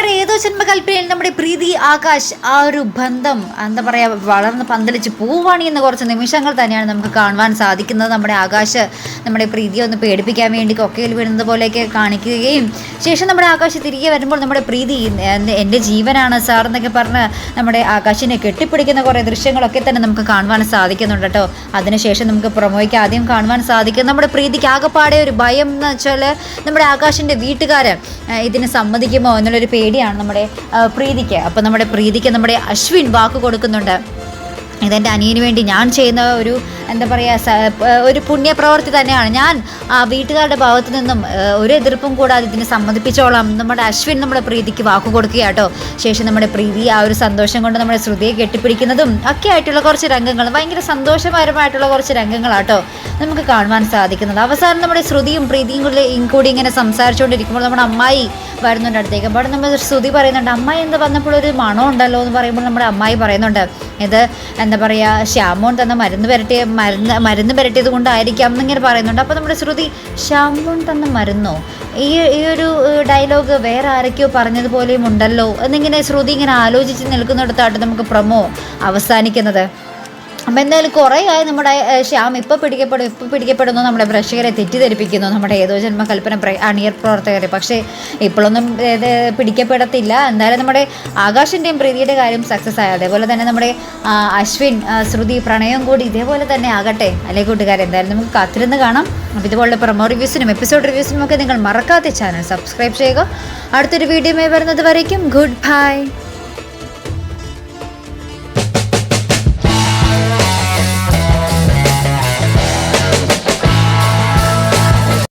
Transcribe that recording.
ജന്മകൽപ്പനയിൽ നമ്മുടെ പ്രീതി ആകാശ് ആ ഒരു ബന്ധം എന്താ പറയുക വളർന്ന് പന്തലിച്ച് പൂവാണി എന്ന കുറച്ച് നിമിഷങ്ങൾ തന്നെയാണ് നമുക്ക് കാണുവാൻ സാധിക്കുന്നത്. നമ്മുടെ ആകാശ് നമ്മുടെ പ്രീതിയെ ഒന്ന് പേടിപ്പിക്കാൻ വേണ്ടി കൊക്കയിൽ വീഴുന്നത് പോലെയൊക്കെ കാണിക്കുകയും ശേഷം നമ്മുടെ ആകാശ് തിരികെ വരുമ്പോൾ നമ്മുടെ പ്രീതി എന്റെ- ജീവനാണ് സാർ എന്നൊക്കെ പറഞ്ഞ് നമ്മുടെ ആകാശിനെ കെട്ടിപ്പിടിക്കുന്ന കുറേ ദൃശ്യങ്ങളൊക്കെ തന്നെ നമുക്ക് കാണുവാൻ സാധിക്കുന്നുണ്ട് കേട്ടോ. അതിനുശേഷം നമുക്ക് പ്രൊമോയ്ക്ക് ആദ്യം കാണുവാൻ സാധിക്കും. നമ്മുടെ പ്രീതിക്ക് ആകെപ്പാടെ ഒരു ഭയം എന്ന് വെച്ചാൽ നമ്മുടെ ആകാശിന്റെ വീട്ടുകാർ ഇതിന് സമ്മതിക്കുമോ എന്നുള്ളൊരു പേടിയാണ് നമ്മുടെ പ്രീതിക്ക്. അപ്പം നമ്മുടെ പ്രീതിക്ക് നമ്മുടെ അശ്വിൻ വാക്ക് കൊടുക്കുന്നുണ്ട്. ഇതെന്റെ അനിയന് വേണ്ടി ഞാൻ ചെയ്യുന്ന ഒരു എന്താ പറയുക ഒരു പുണ്യപ്രവൃത്തി തന്നെയാണ്. ഞാൻ ആ വീട്ടുകാരുടെ ഭാഗത്തു നിന്നും ഒരു എതിർപ്പും കൂടാതെ ഇതിനെ സമ്മതിപ്പിച്ചോളാം നമ്മുടെ അശ്വിൻ നമ്മുടെ പ്രീതിക്ക് വാക്ക് കൊടുക്കുക കേട്ടോ ശേഷം നമ്മുടെ പ്രീതി ആ ഒരു സന്തോഷം കൊണ്ട് നമ്മുടെ ശ്രുതിയെ കെട്ടിപ്പിടിക്കുന്നതും ഒക്കെ ആയിട്ടുള്ള കുറച്ച് രംഗങ്ങൾ ഭയങ്കര സന്തോഷപരമായിട്ടുള്ള കുറച്ച് രംഗങ്ങളാട്ടോ നമുക്ക് കാണുവാൻ സാധിക്കുന്നത്. അവസാനം നമ്മുടെ ശ്രുതിയും പ്രീതിയും കൂടി ഇങ്ങനെ സംസാരിച്ചുകൊണ്ടിരിക്കുമ്പോൾ നമ്മുടെ അമ്മായി വരുന്നുണ്ട് അടുത്തേക്ക്. അപ്പോൾ നമ്മൾ ശ്രുതി പറയുന്നുണ്ട് അമ്മായി എന്ന് വന്നപ്പോൾ ഒരു മണം ഉണ്ടല്ലോ? എന്ന് പറയുമ്പോൾ നമ്മുടെ അമ്മായി പറയുന്നുണ്ട് ഇത് എന്താ പറയുക ശ്യാമോൻ തന്ന മരുന്ന് പുരട്ടിയ മരുന്ന് മരുന്ന് പുരട്ടിയത് കൊണ്ടായിരിക്കാം എന്നിങ്ങനെ പറയുന്നുണ്ട്. അപ്പോൾ നമ്മുടെ ശ്രുതി ശ്യാമോൻ തന്ന മരുന്നോ? ഈ ഈ ഒരു ഡയലോഗ് വേറെ ആരൊക്കെയോ പറഞ്ഞതുപോലെയും ഉണ്ടല്ലോ? എന്നിങ്ങനെ ശ്രുതി ഇങ്ങനെ ആലോചിച്ച് നിൽക്കുന്നിടത്തായിട്ട് നമുക്ക് പ്രമോ അവസാനിക്കുന്നത്. അപ്പം എന്തായാലും കുറേ ആയി നമ്മുടെ ശ്യാം ഇപ്പോൾ പിടിക്കപ്പെടും ഇപ്പോൾ പിടിക്കപ്പെടുന്നു. നമ്മുടെ പ്രേക്ഷകരെ തെറ്റിദ്ധരിപ്പിക്കുന്നു. നമ്മുടെ ഏതോ ജന്മകൽപ്പന അണിയർ പ്രവർത്തകരെ. പക്ഷേ ഇപ്പോഴൊന്നും ഇത് പിടിക്കപ്പെടത്തില്ല. എന്തായാലും നമ്മുടെ ആകാശിന്റെയും പ്രീതിയുടെ കാര്യം സക്സസ് ആയി. അതേപോലെ തന്നെ നമ്മുടെ അശ്വിൻ ശ്രുതി പ്രണയം കൂടി ഇതേപോലെ തന്നെ ആകട്ടെ. അല്ലേ കൂട്ടുകാരെ? എന്തായാലും നമുക്ക് കാത്തിരുന്ന് കാണാം. അപ്പോൾ ഇതുപോലുള്ള പ്രൊമോ റിവ്യൂസിനും എപ്പിസോഡ് റിവ്യൂസിനും ഒക്കെ നിങ്ങൾ മറക്കാത്ത ചാനൽ സബ്സ്ക്രൈബ് ചെയ്യുക. അടുത്തൊരു വീഡിയോ വരുന്നത് വരയ്ക്കും. Good bye